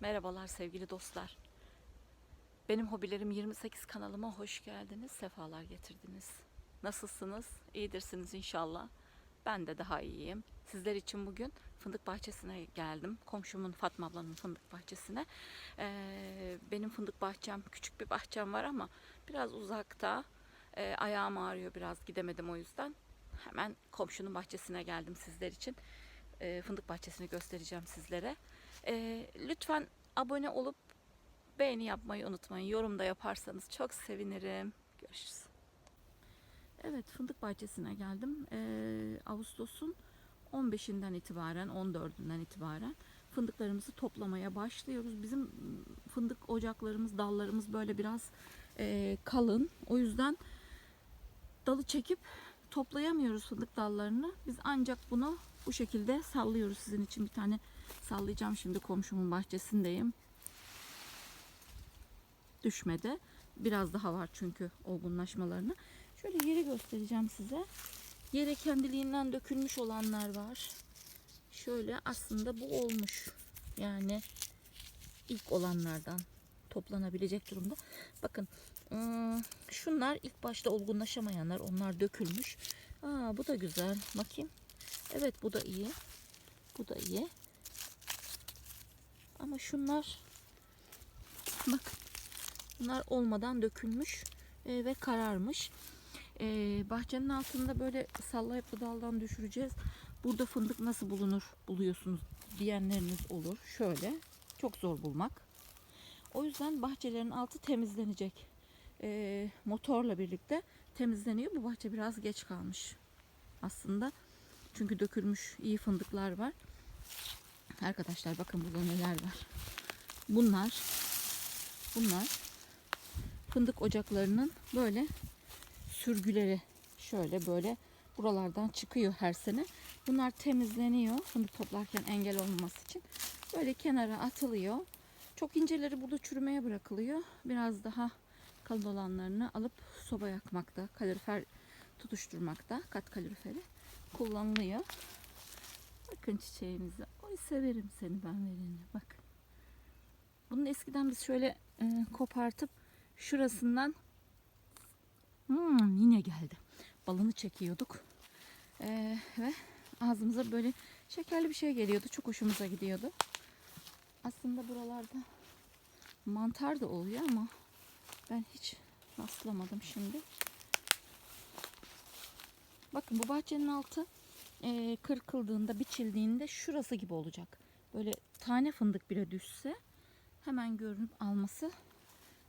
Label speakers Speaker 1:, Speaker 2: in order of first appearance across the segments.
Speaker 1: Merhabalar sevgili dostlar. Benim hobilerim 28 kanalıma hoş geldiniz, sefalar getirdiniz. Nasılsınız? İyidirsiniz inşallah. Ben de daha iyiyim. Sizler için bugün fındık bahçesine geldim. Komşumun Fatma ablanın fındık bahçesine. Ee, benim fındık bahçem, küçük bir bahçem var ama biraz uzakta. Ee, ayağım ağrıyor biraz, gidemedim o yüzden. Hemen komşunun bahçesine geldim sizler için. Ee, fındık bahçesini göstereceğim sizlere. Ee, lütfen abone olup beğeni yapmayı unutmayın. Yorum da yaparsanız çok sevinirim. Görüşürüz. Evet fındık bahçesine geldim. Ee, Ağustos'un 15'inden itibaren 14'ünden itibaren fındıklarımızı toplamaya başlıyoruz. Bizim mm, fındık ocaklarımız, dallarımız böyle biraz e, kalın. O yüzden dalı çekip toplayamıyoruz fındık dallarını. Biz ancak bunu bu şekilde sallıyoruz. Sizin için bir tane sallayacağım şimdi komşumun bahçesindeyim. Düşmedi. Biraz daha var çünkü olgunlaşmalarını. Şöyle yeri göstereceğim size. Yere kendiliğinden dökülmüş olanlar var. Şöyle aslında bu olmuş. Yani ilk olanlardan toplanabilecek durumda. Bakın ıı, şunlar ilk başta olgunlaşamayanlar. Onlar dökülmüş. Aa, bu da güzel. Bakayım. Evet bu da iyi. Bu da iyi. Ama şunlar bak bunlar olmadan dökülmüş e, ve kararmış. E, bahçenin altında böyle sallayıp bu daldan düşüreceğiz. Burada fındık nasıl bulunur buluyorsunuz diyenleriniz olur. Şöyle çok zor bulmak. O yüzden bahçelerin altı temizlenecek. E, motorla birlikte temizleniyor. Bu bahçe biraz geç kalmış aslında. Çünkü dökülmüş iyi fındıklar var. Arkadaşlar bakın burada neler var. Bunlar bunlar fındık ocaklarının böyle sürgüleri şöyle böyle buralardan çıkıyor her sene. Bunlar temizleniyor fındık toplarken engel olmaması için. Böyle kenara atılıyor. Çok inceleri burada çürümeye bırakılıyor. Biraz daha kalın olanlarını alıp soba yakmakta, kalorifer tutuşturmakta, kat kaloriferi kullanılıyor. Bakın çiçeğimize. Severim seni ben vereni. Bak. Bunu eskiden biz şöyle e, kopartıp şurasından hmm, yine geldi. Balını çekiyorduk. E, ve ağzımıza böyle şekerli bir şey geliyordu. Çok hoşumuza gidiyordu. Aslında buralarda mantar da oluyor ama ben hiç rastlamadım şimdi. Bakın bu bahçenin altı e, kırkıldığında, biçildiğinde şurası gibi olacak. Böyle tane fındık bile düşse hemen görünüp alması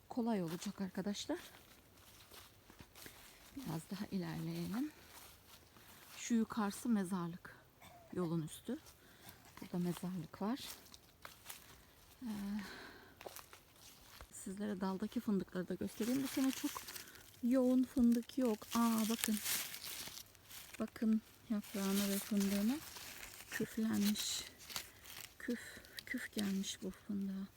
Speaker 1: kolay olacak arkadaşlar. Biraz daha ilerleyelim. Şu yukarısı mezarlık. Yolun üstü. Burada mezarlık var. Ee, sizlere daldaki fındıkları da göstereyim. Bu sene çok yoğun fındık yok. Aa bakın. Bakın yaprağına ve fındığına küflenmiş. Küf, küf gelmiş bu fındığa.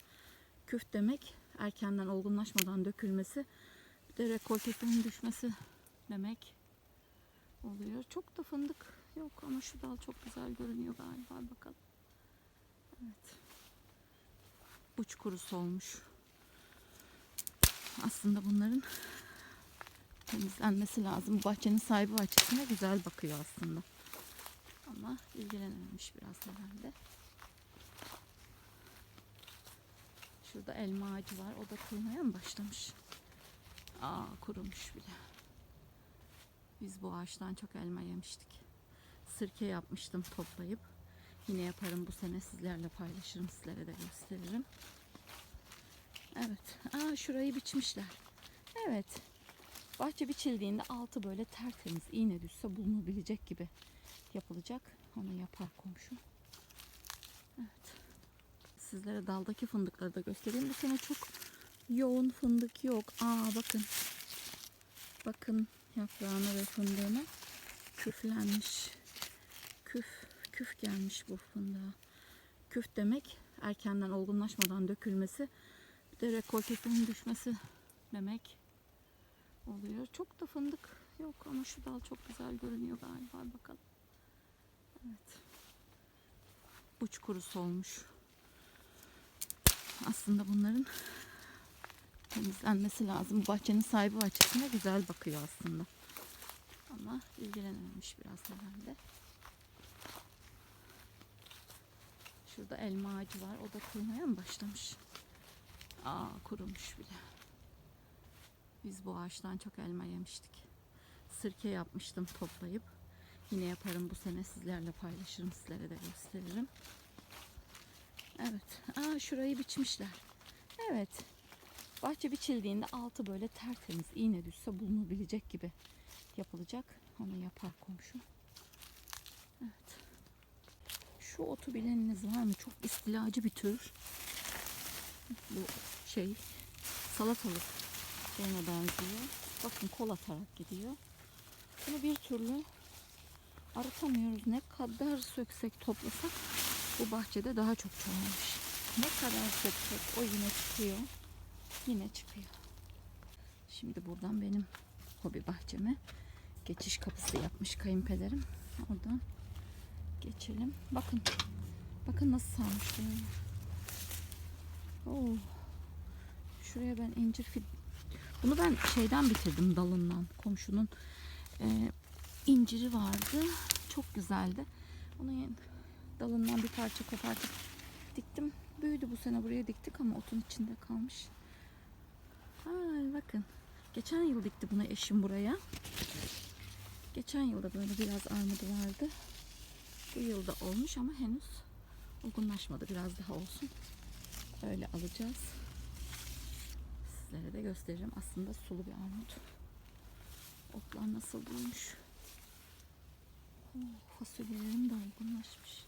Speaker 1: Küf demek erkenden olgunlaşmadan dökülmesi bir de rekoltesinin düşmesi demek oluyor. Çok da fındık yok ama şu dal çok güzel görünüyor galiba bakalım. Evet. Uç kurusu olmuş. Aslında bunların temizlenmesi lazım. Bu bahçenin sahibi bahçesine güzel bakıyor aslında. Ama ilgilenememiş biraz herhalde. Şurada elma ağacı var. O da kurumaya mı başlamış? Aa kurumuş bile. Biz bu ağaçtan çok elma yemiştik. Sirke yapmıştım toplayıp. Yine yaparım bu sene sizlerle paylaşırım. Sizlere de gösteririm. Evet. Aa şurayı biçmişler. Evet. Bahçe biçildiğinde altı böyle tertemiz iğne düşse bulunabilecek gibi yapılacak. Onu yapar komşum. Evet. Sizlere daldaki fındıkları da göstereyim. Bu sene çok yoğun fındık yok. Aa bakın. Bakın yaprağına ve fındığına küflenmiş. Küf, küf gelmiş bu fındığa. Küf demek erkenden olgunlaşmadan dökülmesi. Bir de rekoltesinin düşmesi demek oluyor. Çok da fındık yok ama şu dal çok güzel görünüyor galiba. Bakalım. Evet. Uç kurusu olmuş. Aslında bunların temizlenmesi lazım. Bahçenin sahibi bahçesine güzel bakıyor aslında. Ama ilgilenememiş biraz herhalde. Şurada elma ağacı var. O da kurumaya mı başlamış? Aa kurumuş bile. Biz bu ağaçtan çok elma yemiştik. Sirke yapmıştım toplayıp. Yine yaparım bu sene sizlerle paylaşırım. Sizlere de gösteririm. Evet. Aa şurayı biçmişler. Evet. Bahçe biçildiğinde altı böyle tertemiz iğne düşse bulunabilecek gibi yapılacak. Onu yapar komşu. Evet. Şu otu bileniniz var mı? Çok istilacı bir tür. Bu şey salatalık şeyine benziyor. Bakın kol atarak gidiyor. Bunu bir türlü arıtamıyoruz. Ne kadar söksek toplasak bu bahçede daha çok çoğalmış. Ne kadar söksek o yine çıkıyor. Yine çıkıyor. Şimdi buradan benim hobi bahçeme geçiş kapısı yapmış kayınpederim. Oradan geçelim. Bakın. Bakın nasıl sarmış. Oo. Şuraya ben incir fid... Bunu ben şeyden bitirdim dalından. Komşunun e, inciri vardı. Çok güzeldi. Onu yine dalından bir parça kopartıp diktim. Büyüdü bu sene buraya diktik ama otun içinde kalmış. Ay bakın. Geçen yıl dikti bunu eşim buraya. Geçen yılda böyle biraz armudu vardı. Bu yılda olmuş ama henüz olgunlaşmadı. Biraz daha olsun. Öyle alacağız. Sizlere de gösteririm. Aslında sulu bir armut. Otlar nasıl büyümüş. Oh, fasulyelerim de olgunlaşmış.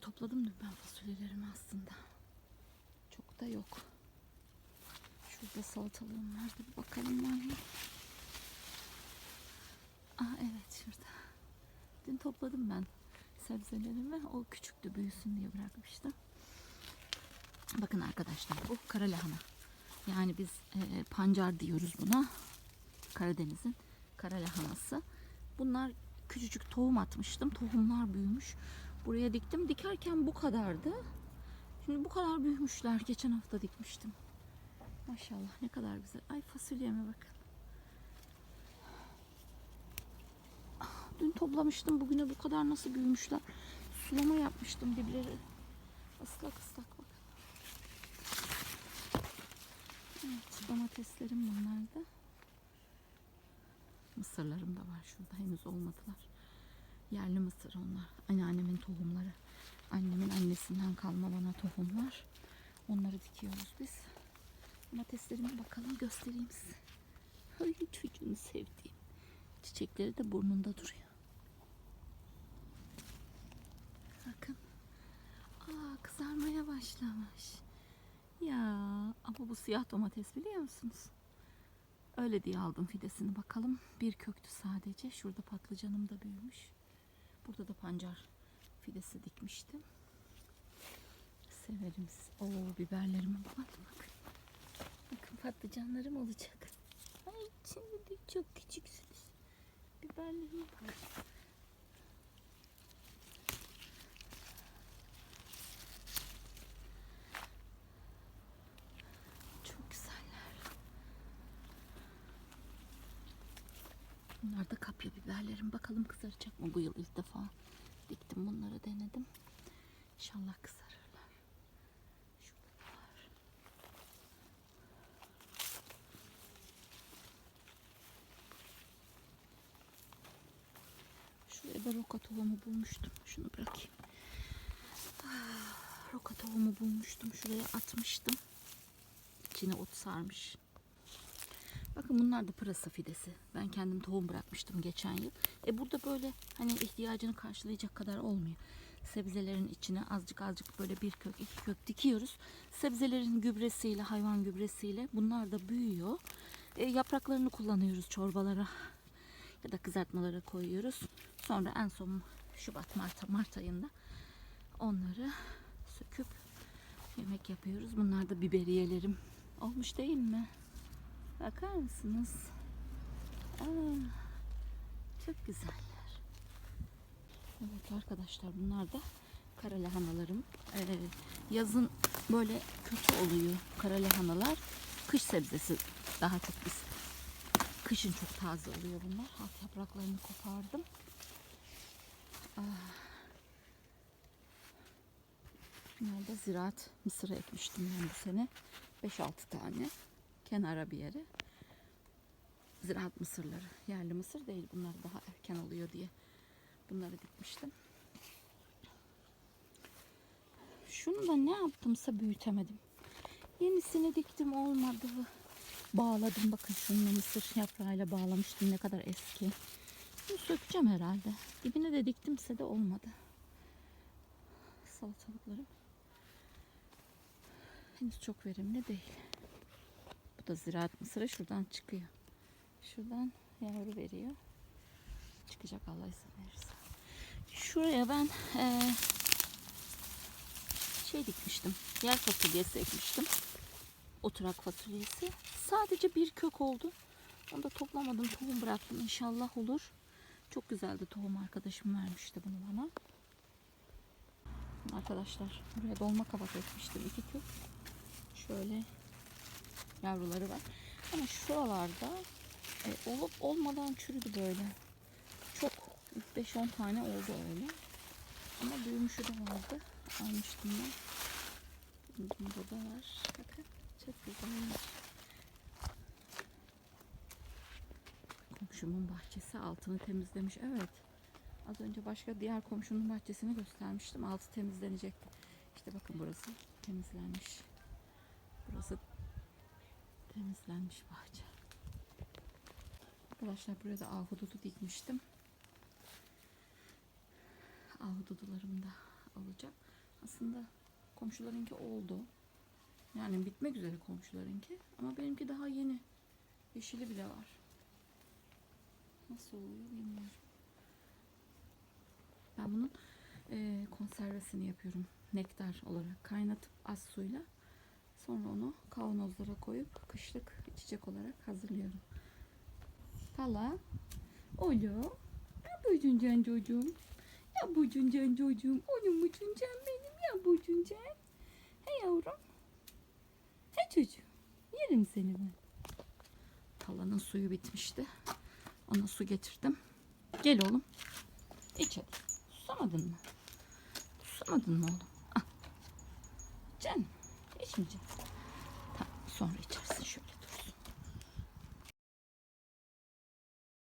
Speaker 1: Topladım dün ben fasulyelerimi aslında. Çok da yok. Şurada salatalığım vardı. Bir bakalım var mı? Aa evet şurada. Dün topladım ben sebzelerimi. O küçüktü büyüsün diye bırakmıştım. Bakın arkadaşlar bu kara lahana. Yani biz e, pancar diyoruz buna. Karadeniz'in kara lahanası. Bunlar küçücük tohum atmıştım. Tohumlar büyümüş. Buraya diktim. Dikerken bu kadardı. Şimdi bu kadar büyümüşler. Geçen hafta dikmiştim. Maşallah ne kadar güzel. Ay fasulyeme bakın. Dün toplamıştım. Bugüne bu kadar nasıl büyümüşler. Sulama yapmıştım dibleri. Islak ıslak bakın. Evet domateslerim bunlar da. Mısırlarım da var şurada. Henüz olmadılar. Yerli mısır onlar. Anneannemin tohumları. Annemin annesinden kalma bana tohumlar. Onları dikiyoruz biz. Domateslerime bakalım göstereyim size. Ay çocuğunu sevdiğim. Çiçekleri de burnunda duruyor. Bakın. Aa kızarmaya başlamış. Ya ama bu siyah domates biliyor musunuz? Öyle diye aldım fidesini bakalım. Bir köktü sadece. Şurada patlıcanım da büyümüş. Burada da pancar fidesi dikmiştim. Severim. Oo biberlerime bakın bakın. Bakın patlıcanlarım olacak. Ay şimdi çok küçüksünüz. Biberlerime bakın. Çok güzeller. Bunlar da kapya biberlerim. Bakalım kızaracak mı bu yıl ilk defa diktim bunları denedim. İnşallah kızarırlar. Şurada da var. Şuraya da roka tohumu bulmuştum. Şunu bırakayım. Ah, Roka tohumu bulmuştum. Şuraya atmıştım. İçine ot sarmış. Bakın bunlar da pırasa fidesi. Ben kendim tohum bırakmıştım geçen yıl. E burada böyle hani ihtiyacını karşılayacak kadar olmuyor. Sebzelerin içine azıcık azıcık böyle bir kök iki kök dikiyoruz. Sebzelerin gübresiyle hayvan gübresiyle bunlar da büyüyor. E, yapraklarını kullanıyoruz çorbalara ya da kızartmalara koyuyoruz. Sonra en son Şubat Mart, Mart ayında onları söküp yemek yapıyoruz. Bunlar da biberiyelerim. Olmuş değil mi? Bakar mısınız? Aa, çok güzeller. Evet arkadaşlar bunlar da kara lahanalarım. Ee, yazın böyle kötü oluyor kara lahanalar. Kış sebzesi daha çok biz. Kışın çok taze oluyor bunlar. Alt yapraklarını kopardım. Ah. Nerede ziraat mısırı ekmiştim ben bu sene. 5-6 tane. Kenara bir yere. Ziraat mısırları. Yerli mısır değil. Bunlar daha erken oluyor diye. Bunları dikmiştim. Şunu da ne yaptımsa büyütemedim. Yenisini diktim olmadı. Bağladım bakın şununla mısır yaprağıyla bağlamıştım ne kadar eski. Bunu sökeceğim herhalde. Dibine de diktimse de olmadı. Salatalıklarım henüz çok verimli değil. Bu da ziraat mısırı şuradan çıkıyor. Şuradan yavru veriyor. Çıkacak Allah izin verirse. Şuraya ben eee, şey dikmiştim. Yer fasulyesi ekmiştim. Oturak fasulyesi. Sadece bir kök oldu. Onu da toplamadım. Tohum bıraktım. İnşallah olur. Çok güzeldi tohum arkadaşım vermişti bunu bana. Arkadaşlar buraya dolma kabak ekmiştim. iki kök. Şöyle yavruları var. Ama şuralarda e, olup olmadan çürüdü böyle. Çok 5-10 tane oldu öyle. Ama büyümüşü de vardı. Almıştım ben. Burada da var. Bakın çok güzelmiş. Komşumun bahçesi altını temizlemiş. Evet. Az önce başka diğer komşunun bahçesini göstermiştim. Altı temizlenecekti. İşte bakın burası temizlenmiş. Burası temizlenmiş bahçe. Arkadaşlar buraya da ahududu dikmiştim. Ahududularım da olacak. Aslında komşularınki oldu. Yani bitmek üzere komşularınki. Ama benimki daha yeni. Yeşili bile var. Nasıl oluyor bilmiyorum. Ben bunun eee, konservesini yapıyorum. Nektar olarak kaynatıp az suyla. Sonra onu kavanozlara koyup kışlık içecek olarak hazırlıyorum. Hala. Olo. Ya bucuncan çocuğum. Ya bucuncan çocuğum. Oğlum bucuncan benim ya bucuncan. He yavrum. He çocuğum. Yerim seni ben. Talanın suyu bitmişti. Ona su getirdim. Gel oğlum. İç hadi. Susamadın mı? Susamadın mı oğlum? Al. Canım. İçmeyeceksin. Tamam sonra içersin şöyle.